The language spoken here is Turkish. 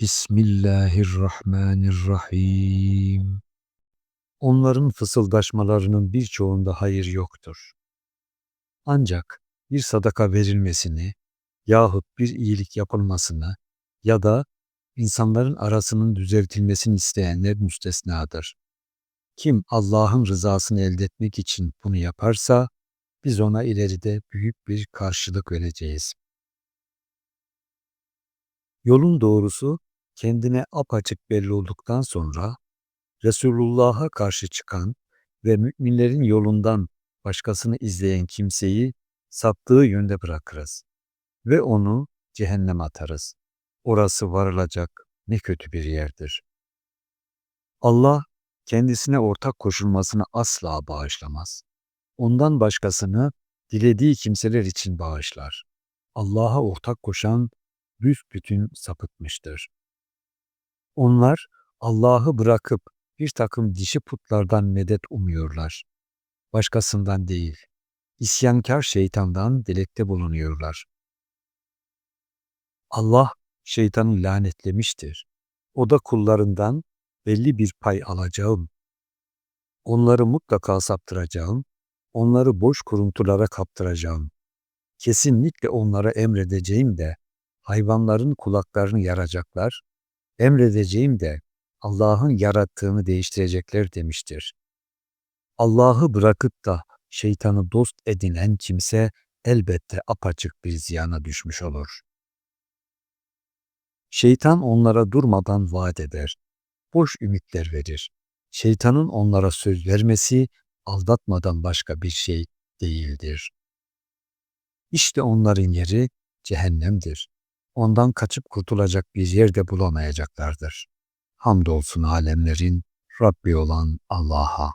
Bismillahirrahmanirrahim. Onların fısıldaşmalarının birçoğunda hayır yoktur. Ancak bir sadaka verilmesini yahut bir iyilik yapılmasını ya da insanların arasının düzeltilmesini isteyenler müstesnadır. Kim Allah'ın rızasını elde etmek için bunu yaparsa biz ona ileride büyük bir karşılık vereceğiz. Yolun doğrusu kendine apaçık belli olduktan sonra Resulullah'a karşı çıkan ve müminlerin yolundan başkasını izleyen kimseyi saptığı yönde bırakırız ve onu cehenneme atarız. Orası varılacak ne kötü bir yerdir. Allah kendisine ortak koşulmasını asla bağışlamaz. Ondan başkasını dilediği kimseler için bağışlar. Allah'a ortak koşan büsbütün sapıtmıştır. Onlar Allah'ı bırakıp bir takım dişi putlardan medet umuyorlar. Başkasından değil, isyankar şeytandan dilekte bulunuyorlar. Allah şeytanı lanetlemiştir. O da kullarından belli bir pay alacağım. Onları mutlaka saptıracağım, onları boş kuruntulara kaptıracağım. Kesinlikle onlara emredeceğim de hayvanların kulaklarını yaracaklar, emredeceğim de Allah'ın yarattığını değiştirecekler demiştir. Allah'ı bırakıp da şeytanı dost edinen kimse elbette apaçık bir ziyana düşmüş olur. Şeytan onlara durmadan vaat eder, boş ümitler verir. Şeytanın onlara söz vermesi aldatmadan başka bir şey değildir. İşte onların yeri cehennemdir. Ondan kaçıp kurtulacak bir yer de bulamayacaklardır. Hamdolsun alemlerin Rabbi olan Allah'a.